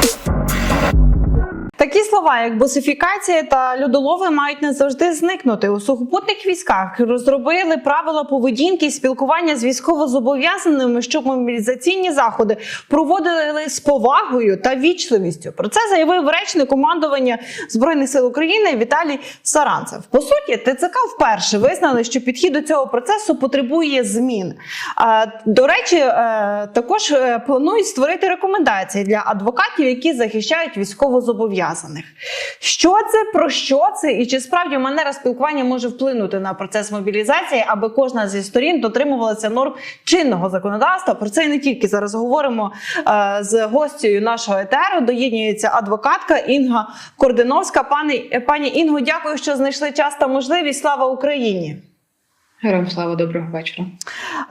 Yeah. Такі слова, як босифікація та льодолови, мають не завжди зникнути. У сухопутних військах розробили правила поведінки і спілкування з військовозобов'язаними, щоб мобілізаційні заходи проводили з повагою та вічливістю. Про це заявив речник командування збройних сил України Віталій Саранцев. По суті, ТЦК вперше визнали, що підхід до цього процесу потребує змін. До речі, е, також е, планують створити рекомендації для адвокатів, які захищають військовозобов'язаних. Що це, про що це, і чи справді манера спілкування може вплинути на процес мобілізації, аби кожна зі сторін дотримувалася норм чинного законодавства? Про це і не тільки зараз говоримо е, з гостею нашого етеру. Доєднюється адвокатка Інга Кординовська. Пані, пані Інго, дякую, що знайшли час та можливість. Слава Україні! Героям слава, доброго вечора.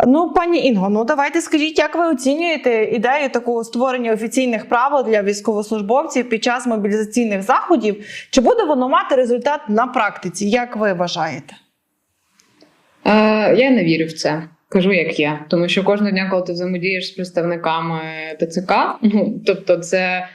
Ну, пані Інго, ну давайте скажіть, як ви оцінюєте ідею такого створення офіційних правил для військовослужбовців під час мобілізаційних заходів? Чи буде воно мати результат на практиці? Як ви вважаєте? Е, я не вірю в це. Кажу, як є. Тому що кожного дня, коли ти взаємодієш з представниками ТЦК, ну тобто, це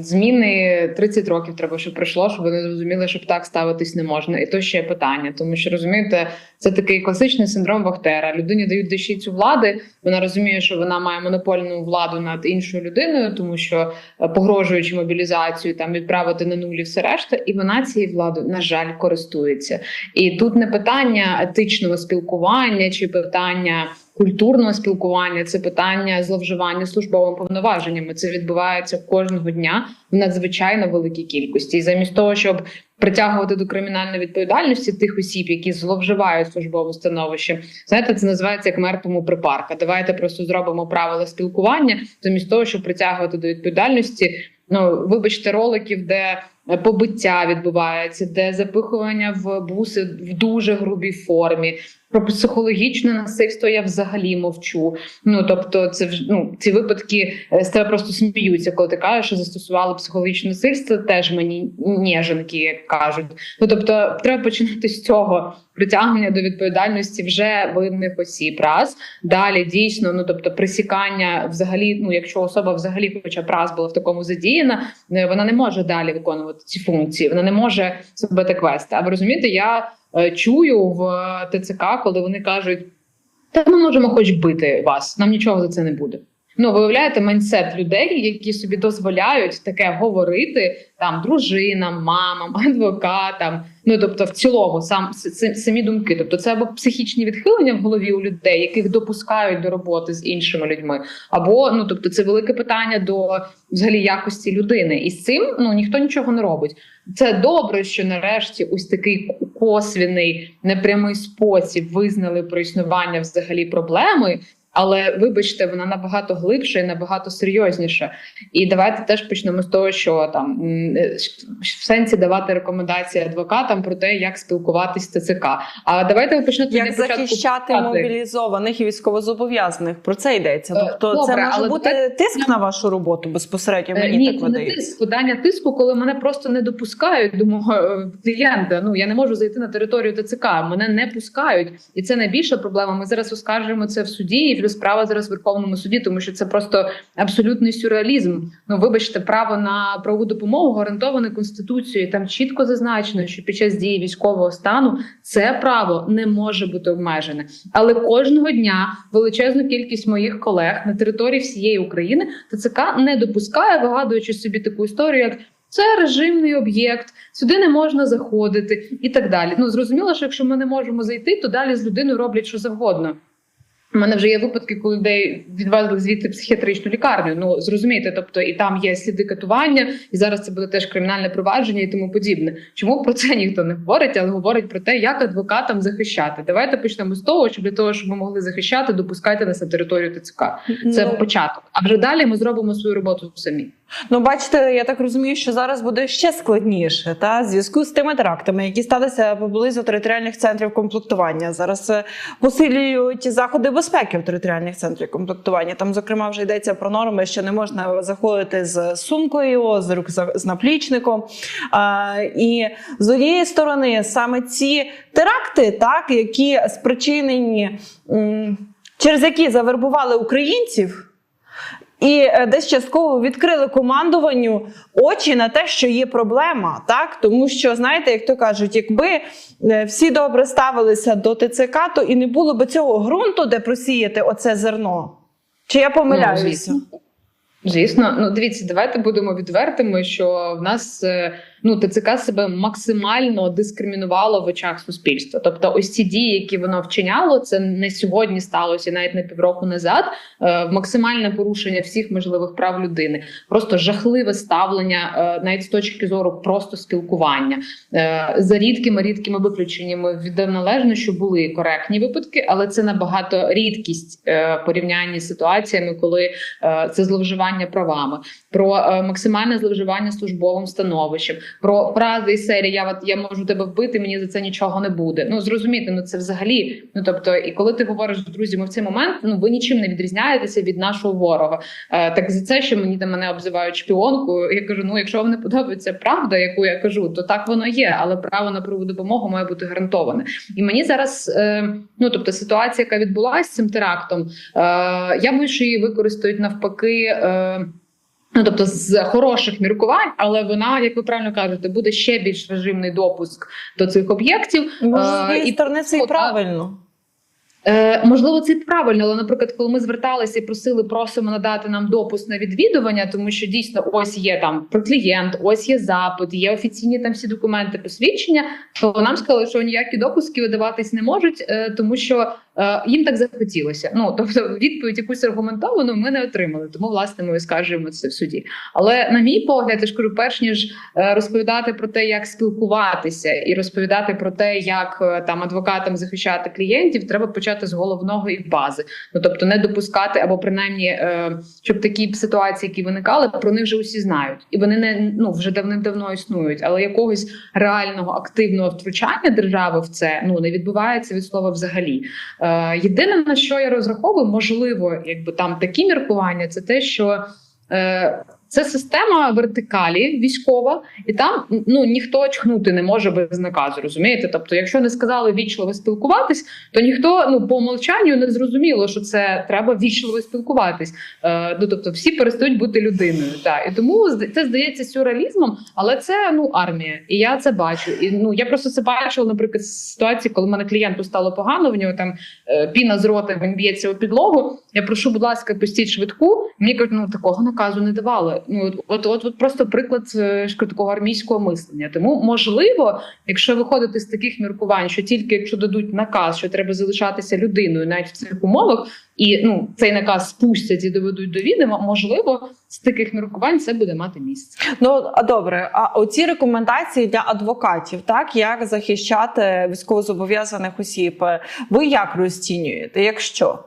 зміни 30 років треба, щоб пройшло, щоб вони зрозуміли, що так ставитись не можна. І то ще питання. Тому що розумієте, це такий класичний синдром Вахтера. Людині дають дещицю влади. Вона розуміє, що вона має монопольну владу над іншою людиною, тому що е, погрожуючи мобілізацію, там відправити на нулі все решта, і вона цією владою, на жаль, користується. І тут не питання етичного спілкування чи питання. Культурного спілкування це питання зловживання службовими повноваженнями. Це відбувається кожного дня в надзвичайно великій кількості. І замість того, щоб притягувати до кримінальної відповідальності тих осіб, які зловживають службовим становищем, знаєте, це називається як мертвому припарка. Давайте просто зробимо правила спілкування, замість того, щоб притягувати до відповідальності. Ну, вибачте, роликів, де побиття відбувається, де запихування в буси в дуже грубій формі. Про психологічне насильство я взагалі мовчу. Ну тобто, це ну ці випадки е, з тебе просто сміються, коли ти кажеш, що застосували психологічне насильство. Теж мені ніженки кажуть. Ну тобто, треба починати з цього притягнення до відповідальності вже винних осіб. Раз далі дійсно, ну тобто, присікання взагалі, ну якщо особа взагалі, хоча б раз була в такому задіяна, е, вона не може далі виконувати ці функції, вона не може себе так вести. А ви розумієте, я чую в ТЦК, коли вони кажуть: та ми можемо хоч бити вас, нам нічого за це не буде. Ну, виявляєте майнсет людей, які собі дозволяють таке говорити там дружинам, мамам, адвокатам. Ну тобто, в цілому, сам самі думки. Тобто, це або психічні відхилення в голові у людей, яких допускають до роботи з іншими людьми, або ну тобто, це велике питання до взагалі якості людини. І з цим ну ніхто нічого не робить. Це добре, що нарешті ось такий косвіний непрямий спосіб визнали про існування взагалі проблеми. Але вибачте, вона набагато глибша і набагато серйозніша. І давайте теж почнемо з того, що там е, в сенсі давати рекомендації адвокатам про те, як спілкуватись з ТЦК. А давайте ви почнете Як на захищати мобілізованих і військовозобов'язаних? Про це йдеться. Е, Тобто, це може але бути давайте- тиск на вашу роботу безпосередньо. Е, Мені Ні, так це не тиск, подання тиску, коли мене просто не допускають до мого клієнта. Ну я не можу зайти на територію ТЦК. Мене не пускають, і це найбільша проблема. Ми зараз оскаржуємо це в суді, і плюс справа зараз в Верховному суді, тому що це просто абсолютний сюрреалізм. Ну вибачте, право на правову допомогу гарантоване конституцією. Там чітко зазначено, що під час дії військового стану це право не може бути обмежене. Але кожного дня величезну кількість моїх колег на території всієї України ТЦК не допускає, вигадуючи собі таку історію, як це режимний об'єкт, сюди не можна заходити і так далі. Ну зрозуміло, що якщо ми не можемо зайти, то далі з людиною роблять що завгодно. У мене вже є випадки, коли людей відвезли звідти психіатричну лікарню. Ну зрозумієте, тобто і там є сліди катування, і зараз це буде теж кримінальне провадження і тому подібне. Чому про це ніхто не говорить, але говорить про те, як адвокатам захищати. Давайте почнемо з того, щоб для того, щоб ми могли захищати, допускайте нас на територію ТЦК. Це Ну, початок. А вже далі ми зробимо свою роботу самі. Ну, бачите, я так розумію, що зараз буде ще складніше та в зв'язку з тими терактами, які сталися поблизу територіальних центрів комплектування. Зараз е, посилюють заходи безпеки в територіальних центрах комплектування. Там, зокрема, вже йдеться про норми, що не можна заходити з сумкою, з рюкзак з наплічником. А, і з однієї сторони, саме ці теракти, так які спричинені через які завербували українців. І е, десь частково відкрили командуванню очі на те, що є проблема, так тому що знаєте, як то кажуть, якби е, всі добре ставилися до ТЦК, то і не було би цього ґрунту, де просіяти оце зерно. Чи я помиляюся? Ну, звісно. Звісно, ну дивіться, давайте будемо відвертими, що в нас е, ну ТЦК себе максимально дискримінувало в очах суспільства. Тобто, ось ці дії, які воно вчиняло, це не сьогодні сталося, навіть не півроку назад. е, Максимальне порушення всіх можливих прав людини, просто жахливе ставлення, е, навіть з точки зору просто спілкування Е, за рідкими рідкими виключеннями віддав належно, що були коректні випадки, але це набагато рідкість е, порівнянні з ситуаціями, коли е, це зловживання правами, про е, максимальне зловживання службовим становищем, про фрази із серії Я от я можу тебе вбити, мені за це нічого не буде. Ну зрозуміти, ну це взагалі. Ну тобто, і коли ти говориш з друзями в цей момент, ну ви нічим не відрізняєтеся від нашого ворога. Е, так за це, що мені там мене обзивають шпіонкою. Я кажу: ну якщо вам не подобається правда, яку я кажу, то так воно є, але право на правову допомогу має бути гарантоване. І мені зараз, е, ну тобто, ситуація, яка відбулася з цим терактом, е, я боюсь, що її використають навпаки. Е, Ну, тобто з хороших міркувань, але вона, як ви правильно кажете, буде ще більш режимний допуск до цих об'єктів. Може, з Е, і сторони це і правильно. Е, можливо, це правильно, але, наприклад, коли ми зверталися і просили, просимо надати нам допуск на відвідування, тому що дійсно ось є там про клієнт, ось є запит, є офіційні там всі документи, посвідчення. То нам сказали, що ніякі допуски видаватись не можуть, е, тому що е, їм так захотілося. Ну тобто, відповідь якусь аргументовану ми не отримали. Тому власне ми скажемо це в суді. Але на мій погляд, я ж кажу, перш ніж е, розповідати про те, як спілкуватися, і розповідати про те, як е, там адвокатам захищати клієнтів, треба почати з головного і бази. Ну тобто не допускати, або принаймні, е, щоб такі ситуації, які виникали, про них вже усі знають, і вони не ну вже давним-давно існують. Але якогось реального активного втручання держави в це ну не відбувається від слова взагалі. Е, єдине на що я розраховую, можливо, якби там такі міркування, це те, що. Це система вертикалі військова, і там ну ніхто чхнути не може без наказу. Розумієте? Тобто, якщо не сказали вічливо спілкуватись, то ніхто ну по умовчанню не зрозуміло, що це треба вічливо спілкуватись. Е, ну тобто, всі перестають бути людиною. Так. І тому це здається сюрреалізмом, але це ну армія, і я це бачу. І ну я просто це бачила, наприклад, ситуації, коли мене клієнту стало погано, в нього там е, піна з рота він б'ється у підлогу. Я прошу, будь ласка, пустіть швидку. Мені кажуть, ну такого наказу не давали. Ну от, от, от, просто приклад е, такого армійського мислення. Тому можливо, якщо виходити з таких міркувань, що тільки якщо дадуть наказ, що треба залишатися людиною, навіть в цих умовах, і ну цей наказ спустять і доведуть до відома, можливо, з таких міркувань це буде мати місце. Ну а добре, а оці рекомендації для адвокатів, так як захищати військовозобов'язаних осіб, е, ви як розцінюєте? Якщо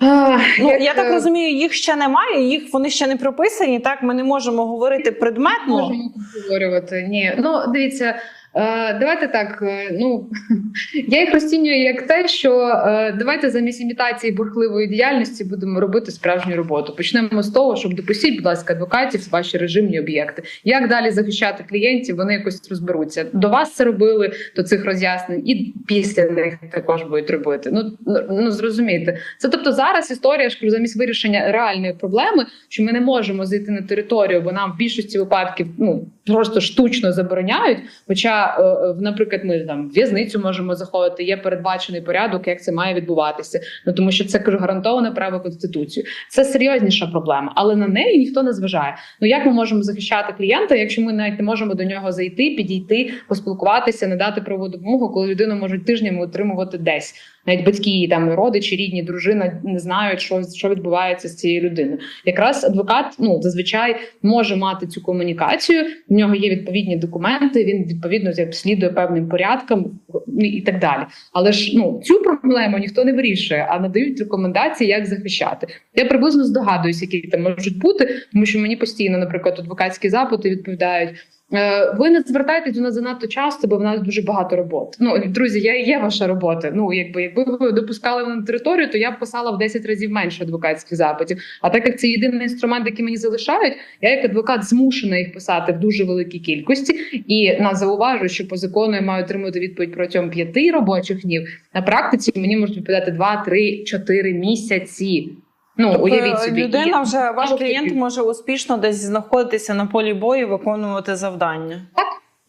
ну Як, я так розумію, їх ще немає, їх вони ще не прописані. Так ми не можемо говорити предметно. Можемо обговорювати. Ні, ну дивіться. Е, Давайте так. е, Ну я їх розцінюю як те, що е, давайте замість імітації бурхливої діяльності будемо робити справжню роботу. Почнемо з того, щоб допустіть, будь ласка, адвокатів ваші режимні об'єкти. Як далі захищати клієнтів? Вони якось розберуться. До вас це робили до цих роз'яснень, і після них також будуть робити. Ну ну, ну зрозумійте, це тобто зараз історія кажу, замість вирішення реальної проблеми, що ми не можемо зайти на територію, бо нам в більшості випадків ну просто штучно забороняють. Хоча, е, е, наприклад, ми там в в'язницю можемо заходити, є передбачений порядок, як це має відбуватися. Ну тому що це кажу, гарантоване право конституції. Це серйозніша проблема, але на неї ніхто не зважає. Ну як ми можемо захищати клієнта, якщо ми навіть не можемо до нього зайти, підійти, поспілкуватися, надати правову допомогу, коли людину можуть тижнями утримувати десь. Навіть батьки, там родичі, рідні, дружина не знають, що, що відбувається з цією людиною. Якраз адвокат ну зазвичай може мати цю комунікацію. В нього є відповідні документи. Він відповідно як слідує певним порядкам ну, і так далі. Але ж ну цю проблему ніхто не вирішує, а надають рекомендації, як захищати. Я приблизно здогадуюся, які там можуть бути, тому що мені постійно, наприклад, адвокатські запити відповідають. Е, Ви не звертайтесь до нас занадто часто, бо в нас дуже багато роботи. Ну друзі, я і є ваша робота. Ну якби якби ви допускали на територію, то я б писала в 10 разів менше адвокатських запитів. А так як це єдиний інструмент, який мені залишають, я як адвокат змушена їх писати в дуже великій кількості. І на зауважу, що по закону я маю отримати відповідь протягом п'яти робочих днів. На практиці мені можуть відповідати 2, 3, 4 місяці. Ну Тобто уявіть собі, людина вже ваш клієнт може успішно десь знаходитися на полі бою, виконувати завдання.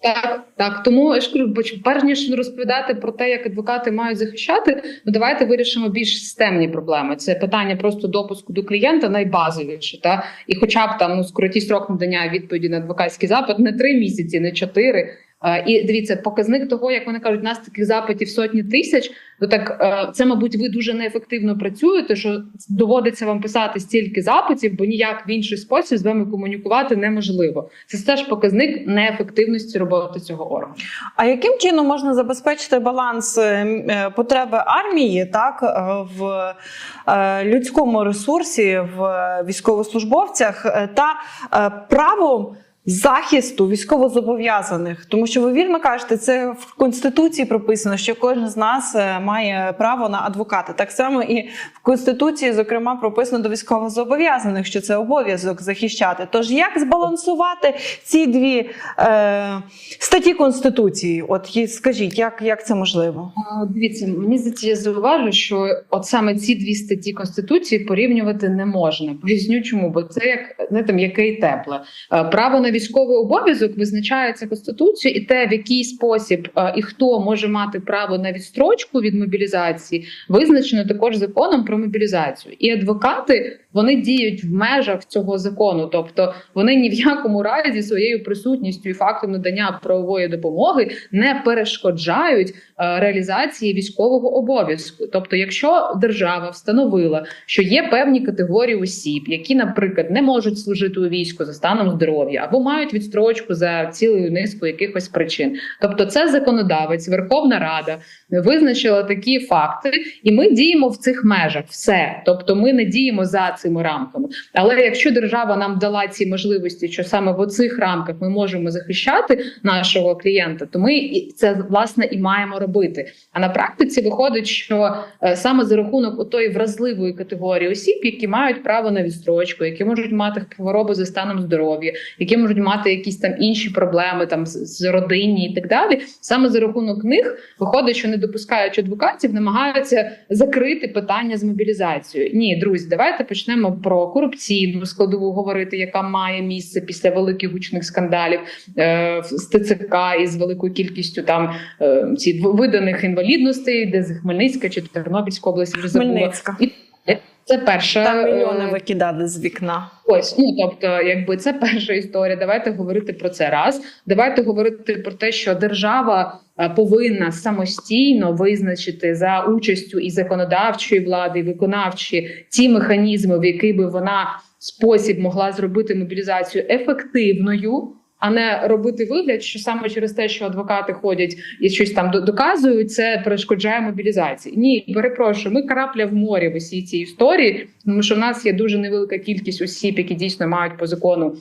Так, так. Тому я ж кажу, перш ніж розповідати про те, як адвокати мають захищати, ну давайте вирішимо більш системні проблеми. Це питання просто допуску до клієнта найбазовіше. Та і, хоча б там ну скоротіть строк надання відповіді на адвокатський запит не три місяці, не чотири. І дивіться, показник того, як вони кажуть, у нас таких запитів сотні тисяч. То так е, це, мабуть, ви дуже неефективно працюєте, що доводиться вам писати стільки запитів, бо ніяк в інший спосіб з вами комунікувати неможливо. Це теж показник неефективності роботи цього органу. А яким чином можна забезпечити баланс е, е, потреби армії так в людському ресурсі, в військовослужбовцях та правом захисту військовозобов'язаних? Тому що ви вірно кажете, це в конституції прописано, що кожен з нас е, має право на адвоката. Так само і в конституції, зокрема, прописано до військовозобов'язаних, що це обов'язок захищати. Тож як збалансувати ці дві е, статті конституції? От скажіть, як, як це можливо? Дивіться, мені здається, я зауважу, що от саме ці дві статті конституції порівнювати не можна. Поясню, чому, бо це як знаєте, м'яке і тепле. Е, Право на військовий обов'язок визначається конституцією, і те, в який спосіб е, і хто може мати право на відстрочку від мобілізації, визначено також законом про мобілізацію. І адвокати вони діють в межах цього закону, тобто вони ні в якому разі своєю присутністю і фактом надання правової допомоги не перешкоджають е, реалізації військового обов'язку. Тобто, якщо держава встановила, що є певні категорії осіб, які, наприклад, не можуть служити у війську за станом здоров'я або мають відстрочку за цілою низкою якихось причин, тобто це законодавець, Верховна Рада визначила такі факти, і ми діємо в цих межах. Все, тобто, ми не діємо за цими рамками. Але якщо держава нам дала ці можливості, що саме в оцих рамках ми можемо захищати нашого клієнта, то ми це власне і маємо робити. А на практиці виходить, що е, саме за рахунок отої вразливої категорії осіб, які мають право на відстрочку, які можуть мати хвороби за станом здоров'я, які можуть мати якісь там інші проблеми, там з, з родинні і так далі. Саме за рахунок них виходить, що не допускаючи адвокатів, намагаються закрити питання з мобілізацією. Ні, друзі, давайте почнемо про корупційну складову говорити, яка має місце після великих гучних скандалів е, з ТЦК із великою кількістю там е, ці виданих інвалідностей, де з Хмельницька чи Тернопільська область вже забула. Хмельницька. Це перша Там мільйони е, викидали з вікна. Ось, ну тобто, якби це перша історія. Давайте говорити про це раз. Давайте говорити про те, що держава е, повинна самостійно визначити за участю і законодавчої влади, і виконавчої ті механізми, в який би вона спосіб могла зробити мобілізацію ефективною. А не робити вигляд, що саме через те, що адвокати ходять і щось там доказують, це перешкоджає мобілізації. Ні, перепрошую, ми крапля в морі в усій цій історії, тому що в нас є дуже невелика кількість осіб, які дійсно мають по закону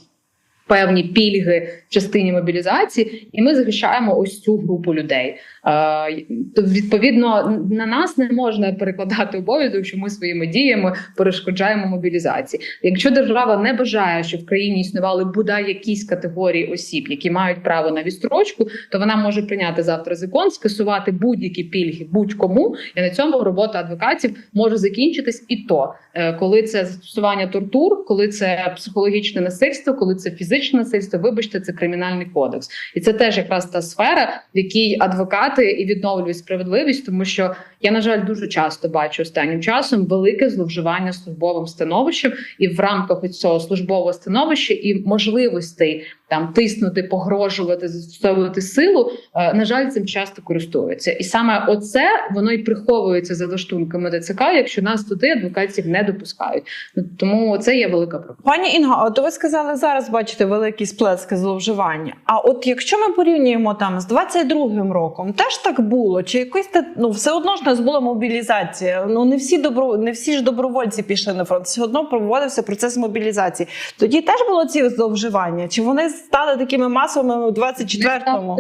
певні пільги в частині мобілізації, і ми захищаємо ось цю групу людей. Е, відповідно, на нас не можна перекладати обов'язок, що ми своїми діями перешкоджаємо мобілізації. Якщо держава не бажає, щоб в країні існували бодай якісь категорії осіб, які мають право на відстрочку, то вона може прийняти завтра закон, скасувати будь-які пільги будь-кому, і на цьому робота адвокатів може закінчитись. І то, е, коли це застосування тортур, коли це психологічне насильство, коли це фізичне насильство, вибачте, це кримінальний кодекс, і це теж якраз та сфера, в якій адвокати і відновлюють справедливість, тому що я на жаль дуже часто бачу останнім часом велике зловживання службовим становищем, і в рамках цього службового становища і можливостей там тиснути, погрожувати, застосовувати силу. е, На жаль, цим часто користуються, і саме оце воно і приховується за лаштунками ДЦК, якщо нас туди адвокатів не допускають. Ну, Тому це є велика проблема. Пані Інга, от ви сказали зараз бачите великі сплески зловживання. А от якщо ми порівнюємо там з 22-м роком, теж так було? Чи якось ну все одно ж нас була мобілізація? Ну не всі добро не всі ж добровольці пішли на фронт. Все одно проводився процес мобілізації. Тоді теж було ці зловживання? Чи вони стали такими масовими у 24-му?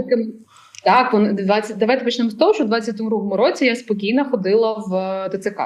Так, вони 20, давайте почнемо з того, що в 22-му році я спокійно ходила в е, ТЦК.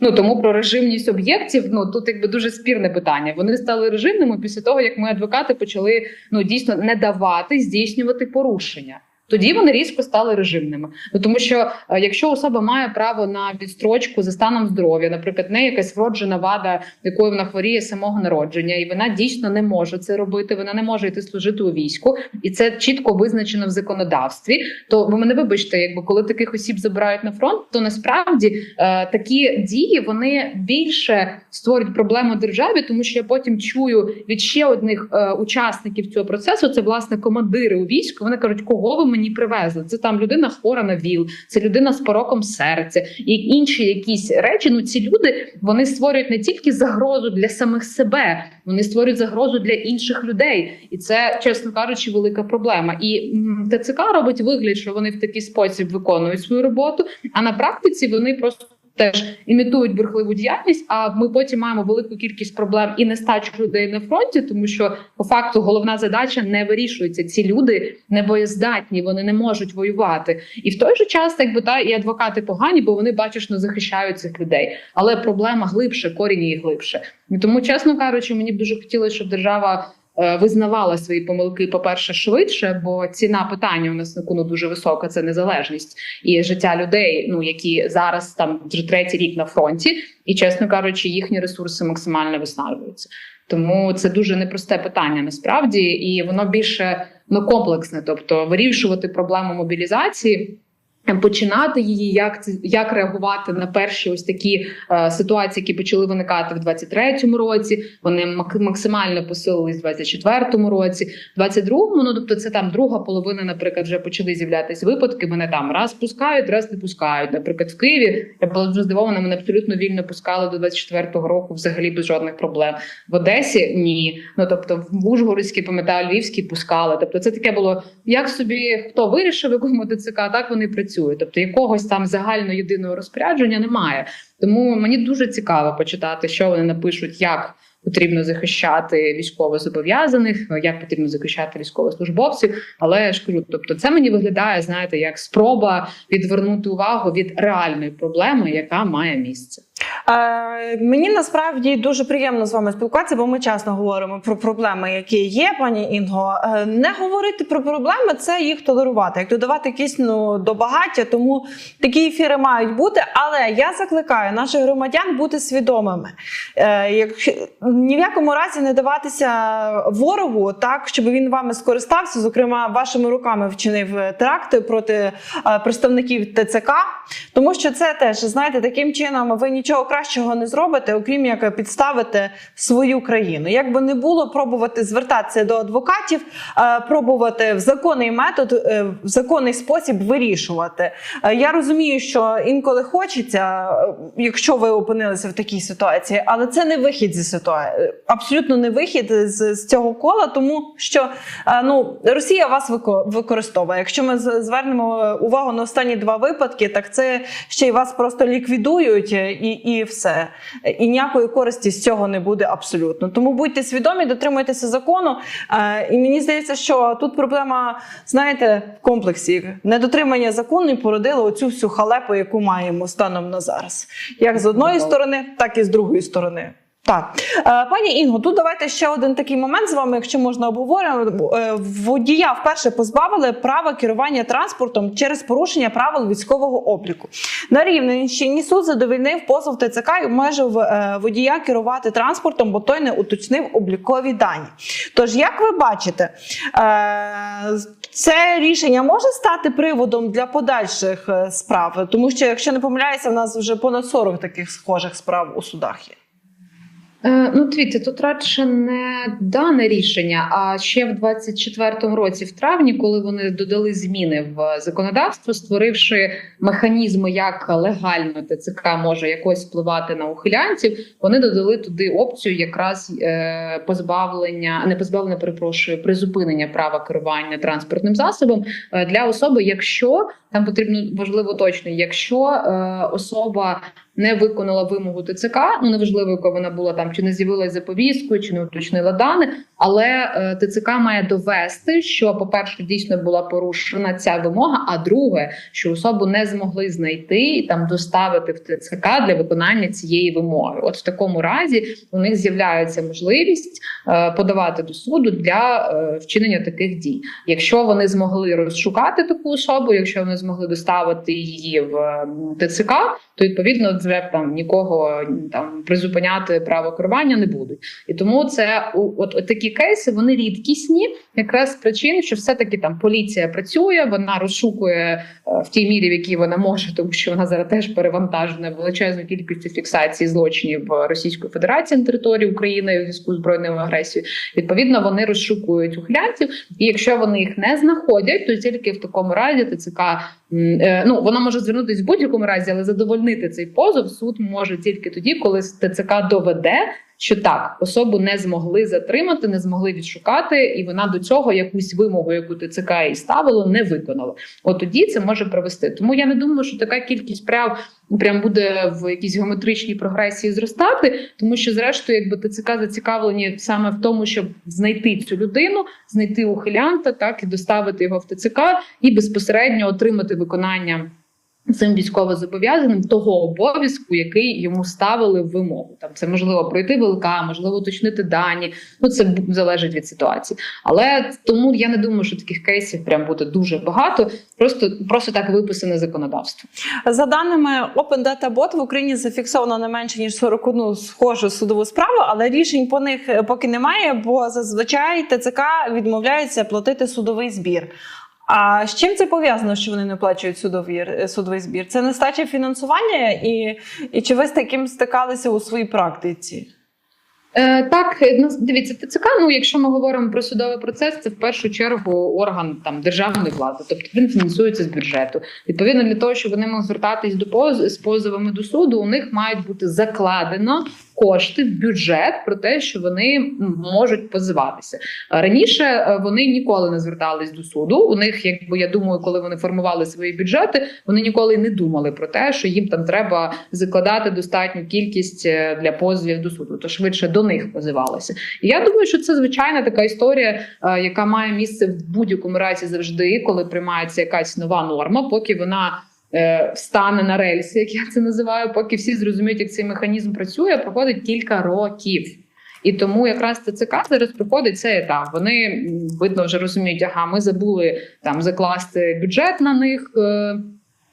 Ну тому про режимність об'єктів, ну тут якби дуже спірне питання. Вони стали режимними після того, як ми адвокати почали ну дійсно не давати здійснювати порушення. Тоді вони різко стали режимними. Ну тому що е, якщо особа має право на відстрочку за станом здоров'я, наприклад, в неї якась вроджена вада, якою вона хворіє з самого народження, і вона дійсно не може це робити. Вона не може йти служити у війську, і це чітко визначено в законодавстві. То ви мене вибачте, якби коли таких осіб забирають на фронт, то насправді е, такі дії вони більше створюють проблему державі, тому що я потім чую від ще одних е, учасників цього процесу. Це власне командири у війську. Вони кажуть, кого ви мені привезли? Це там людина хвора на ВІЛ, це людина з пороком серця і інші якісь речі. Ну ці люди вони створюють не тільки загрозу для самих себе, вони створюють загрозу для інших людей, і це, чесно кажучи, велика проблема. І ТЦК робить вигляд, що вони в такий спосіб виконують свою роботу. А на практиці вони просто теж імітують бурхливу діяльність. А ми потім маємо велику кількість проблем і нестачу людей на фронті, тому що по факту головна задача не вирішується. Ці люди не боєздатні, вони не можуть воювати. І в той же час, якби та і адвокати погані, бо вони бачиш, не захищають цих людей. Але проблема глибше, корінь її глибше. І тому, чесно кажучи, мені дуже хотілося, щоб держава. Е, Визнавала свої помилки, по-перше, швидше, бо ціна питання у нас на кону дуже висока. Це незалежність і життя людей, ну які зараз там вже третій рік на фронті, і чесно кажучи, їхні ресурси максимально виснажуються. Тому це дуже непросте питання насправді, і воно більше ну, комплексне, тобто вирішувати проблему мобілізації. Починати її, як це як реагувати на перші ось такі е, ситуації, які почали виникати в 23-му році. Вони мак- максимально посилились в 24-му році, в 22-му, ну тобто це там друга половина, наприклад, вже почали з'являтися випадки. Мене там раз пускають, раз не пускають. Наприклад, в Києві я була дуже здивована. Мене абсолютно вільно пускали до 24-го року, взагалі без жодних проблем. В Одесі ні. Ну тобто в Ужгородській, пам'ятаю, Львівській пускали. Тобто, це таке було як собі хто вирішив, якому ТЦК, так вони працюють. Тобто якогось там загально єдиного розпорядження немає. Тому мені дуже цікаво почитати, що вони напишуть, як потрібно захищати військовозобов'язаних, як потрібно захищати військовослужбовців. Але я ж кажу, тобто, це мені виглядає, знаєте, як спроба відвернути увагу від реальної проблеми, яка має місце. Е, мені насправді дуже приємно з вами спілкуватися, бо ми часто говоримо про проблеми, які є, пані Інго. Е, не говорити про проблеми це їх толерувати, як додавати кисню до багаття. Тому такі ефіри мають бути. Але я закликаю наших громадян бути свідомими. Е, якщо ні в якому разі не даватися ворогу, так щоб він вами скористався, зокрема вашими руками вчинив теракти проти е, представників ТЦК, тому що це теж знаєте, таким чином ви нічого кращого не зробите, окрім як підставити свою країну. Як би не було, пробувати звертатися до адвокатів, е, пробувати в законний метод, е, в законний спосіб вирішувати. Е, Я розумію, що інколи хочеться, е, якщо ви опинилися в такій ситуації, але це не вихід зі ситуації, абсолютно не вихід з, з цього кола, тому що е, ну Росія вас використовує. Якщо ми звернемо увагу на останні два випадки, так це ще й вас просто ліквідують е, і, і все. І ніякої користі з цього не буде абсолютно. Тому будьте свідомі, дотримуйтеся закону. Е, І мені здається, що тут проблема, знаєте, в комплексі недотримання закону і породило оцю всю халепу, яку маємо станом на зараз, як з одної сторони, так і з другої сторони. Так, Е, пані Інго, тут давайте ще один такий момент з вами, якщо можна обговоримо. Е, Водія вперше позбавили права керування транспортом через порушення правил військового обліку. На Рівненщині суд задовільнив позов ТЦК і обмежив е, водія керувати транспортом, бо той не уточнив облікові дані. Тож, як ви бачите, це рішення може стати приводом для подальших справ, тому що, якщо не помиляюся, в нас вже понад 40 таких схожих справ у судах є. Е, ну, дивіться, тут радше не дане рішення, а ще в 24-му році, в травні, коли вони додали зміни в законодавство, створивши механізми, як легально ТЦК може якось впливати на ухилянців, вони додали туди опцію якраз е, позбавлення, не позбавлення, перепрошую, призупинення права керування транспортним засобом е, для особи, якщо там потрібно важливо точно, якщо особа не виконала вимогу ТЦК. Ну неважливо, яка вона була там, чи не з'явилася за повісткою, чи не уточнила дані. Але е, ТЦК має довести, що, по-перше, дійсно була порушена ця вимога. А друге, що особу не змогли знайти і там доставити в ТЦК для виконання цієї вимоги. От в такому разі у них з'являється можливість е, подавати до суду для е, вчинення таких дій. Якщо вони змогли розшукати таку особу, якщо вони змогли доставити її в ТЦК, то відповідно вже там нікого там призупиняти право керування не будуть. І тому це от, от такі кейси вони рідкісні, якраз з причин, що все-таки там поліція працює, вона розшукує е, в тій мірі, в якій вона може, тому що вона зараз теж перевантажена величезною кількістю фіксації злочинів Російської Федерації на території України у зв'язку з збройною агресією. Відповідно, вони розшукують ухилянтів, і якщо вони їх не знаходять, то тільки в такому разі ТЦК ну вона може звернутися в будь-якому разі, але задовольнити цей позов суд може тільки тоді, коли ТЦК доведе. Що так особу не змогли затримати, не змогли відшукати, і вона до цього якусь вимогу, яку ТЦК їй ставило, не виконала. От тоді це може привести. Тому я не думаю, що така кількість справ прям буде в якійсь геометричній прогресії зростати, тому що, зрештою, якби ТЦК зацікавлені саме в тому, щоб знайти цю людину, знайти ухилянта, так і доставити його в ТЦК, і безпосередньо отримати виконання. Цим військовозобов'язаним того обов'язку, який йому ставили в вимогу. Там це можливо пройти ВЛК, можливо, уточнити дані. Ну це залежить від ситуації. Але тому я не думаю, що таких кейсів прям буде дуже багато. Просто просто так виписане законодавство. За даними Open Data Bot, в Україні зафіксовано не менше ніж 41 схожу судову справу, але рішень по них е, поки немає, бо зазвичай ТЦК відмовляється платити судовий збір. А з чим це пов'язано, що вони не плачують судовий, е, судовий збір? Це нестача фінансування, і, і чи ви з таким стикалися у своїй практиці? Е, так, ну дивіться, ТЦК, ну якщо ми говоримо про судовий процес, це в першу чергу орган там державної влади, тобто він фінансується з бюджету. Відповідно, для того, щоб вони могли звертатись до поз з позовами до суду, у них мають бути закладено кошти в бюджет про те, що вони можуть позиватися. Раніше е, вони ніколи не звертались до суду. У них, якби я думаю, коли вони формували свої бюджети, вони ніколи не думали про те, що їм там треба закладати достатню кількість е, для позовів до суду, то швидше до них позивалися. І я думаю, що це звичайна така історія, е, яка має місце в будь-якому разі завжди, коли приймається якась нова норма, поки вона. Е, Встане на рельси, як я це називаю, поки всі зрозуміють, як цей механізм працює, проходить кілька років. І тому якраз ТЦК зараз проходить цей етап. Вони видно вже розуміють, ага, ми забули там закласти бюджет на них. е,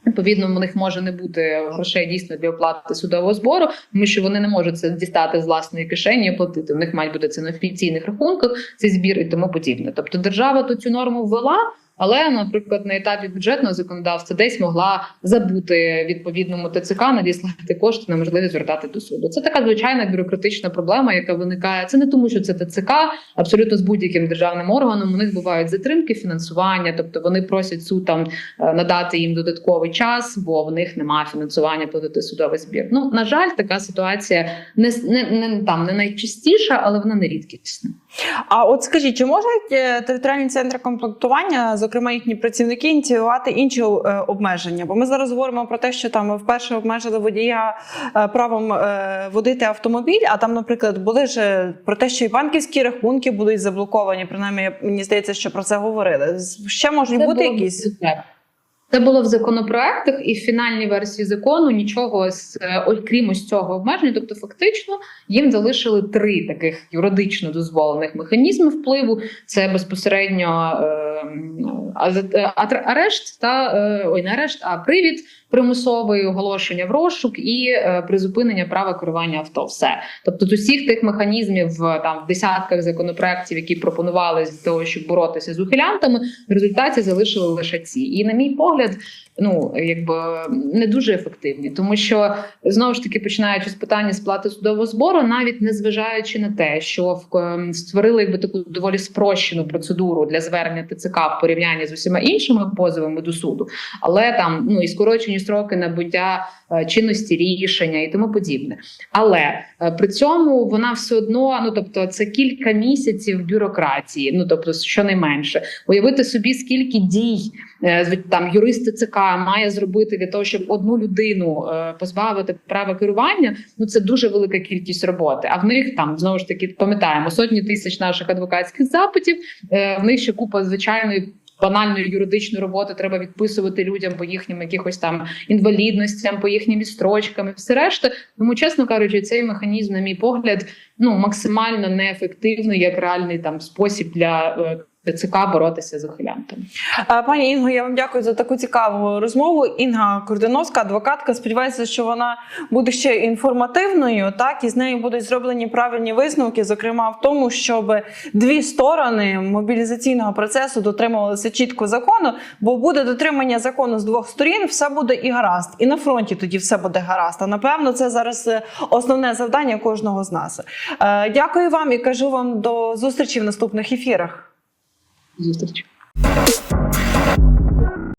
Відповідно, в них може не бути грошей дійсно для оплати судового збору, тому що вони не можуть це дістати з власної кишені і платити. У них мають бути це на офіційних рахунках, цей збір і тому подібне. Тобто держава тут цю норму ввела. Але, наприклад, на етапі бюджетного законодавства десь могла забути відповідному ТЦК надіслати кошти на можливість звертати до суду. Це така звичайна бюрократична проблема, яка виникає. Це не тому, що це ТЦК, абсолютно з будь-яким державним органом. У них бувають затримки фінансування, тобто вони просять суд там е, надати їм додатковий час, бо в них немає фінансування платити судовий збір. Ну на жаль, така ситуація не, не, не там не найчастіша, але вона не рідкісна. А от скажіть, чи можуть е, територіальні центри комплектування, зокрема їхні працівники, ініціювати інші е, обмеження? Бо ми зараз говоримо про те, що там вперше обмежили водія е, правом е, водити автомобіль, а там, наприклад, були ж е, про те, що і банківські рахунки будуть заблоковані. Принаймні, мені здається, що про це говорили. Ще можуть Це бути якісь. Це було в законопроектах і в фінальній версії закону нічого з е, окрім ось цього обмеження. Тобто, фактично, їм залишили три таких юридично дозволених механізми впливу: це безпосередньо е, е, арешт та е, ой, не арешт, а привід примусовий оголошення в розшук і е, призупинення права керування авто. Все, тобто з усіх тих механізмів е, там в десятках законопроєктів, які пропонували з того, щоб боротися з ухилянтами, в результаті залишили лише ці. І на мій погляд, ну якби не дуже ефективні, тому що знову ж таки починаючи з питання сплати судового збору, навіть не зважаючи на те, що в ем, створили якби таку доволі спрощену процедуру для звернення ТЦК в порівнянні з усіма іншими позовами до суду, але там ну і скорочені строки набуття е, чинності рішення і тому подібне. Але е, при цьому вона все одно, ну тобто, це кілька місяців бюрократії, ну тобто, щонайменше, уявити собі, скільки дій там юрист ЦК має зробити для того, щоб одну людину е, позбавити права керування. Ну це дуже велика кількість роботи. А в них там знову ж таки пам'ятаємо сотні тисяч наших адвокатських запитів. е, В них ще купа звичайної. Банальної юридичної роботи треба відписувати людям по їхнім якихось там інвалідностям, по їхнім відстрочкам і все решта. Тому, чесно кажучи, цей механізм, на мій погляд, ну максимально неефективний як реальний там спосіб для е, ТЦК боротися з ухилянтами. Пані Інго, я вам дякую за таку цікаву розмову. Інга Кординовська, адвокатка. Сподіваюся, що вона буде ще інформативною, так і з нею будуть зроблені правильні висновки, зокрема в тому, щоб дві сторони мобілізаційного процесу дотримувалися чітко закону, бо буде дотримання закону з двох сторін, все буде і гаразд. І на фронті тоді все буде гаразд. А напевно, це зараз е, основне завдання кожного з нас. Е, Дякую вам і кажу вам до зустрічі в наступних ефірах. Зустріч.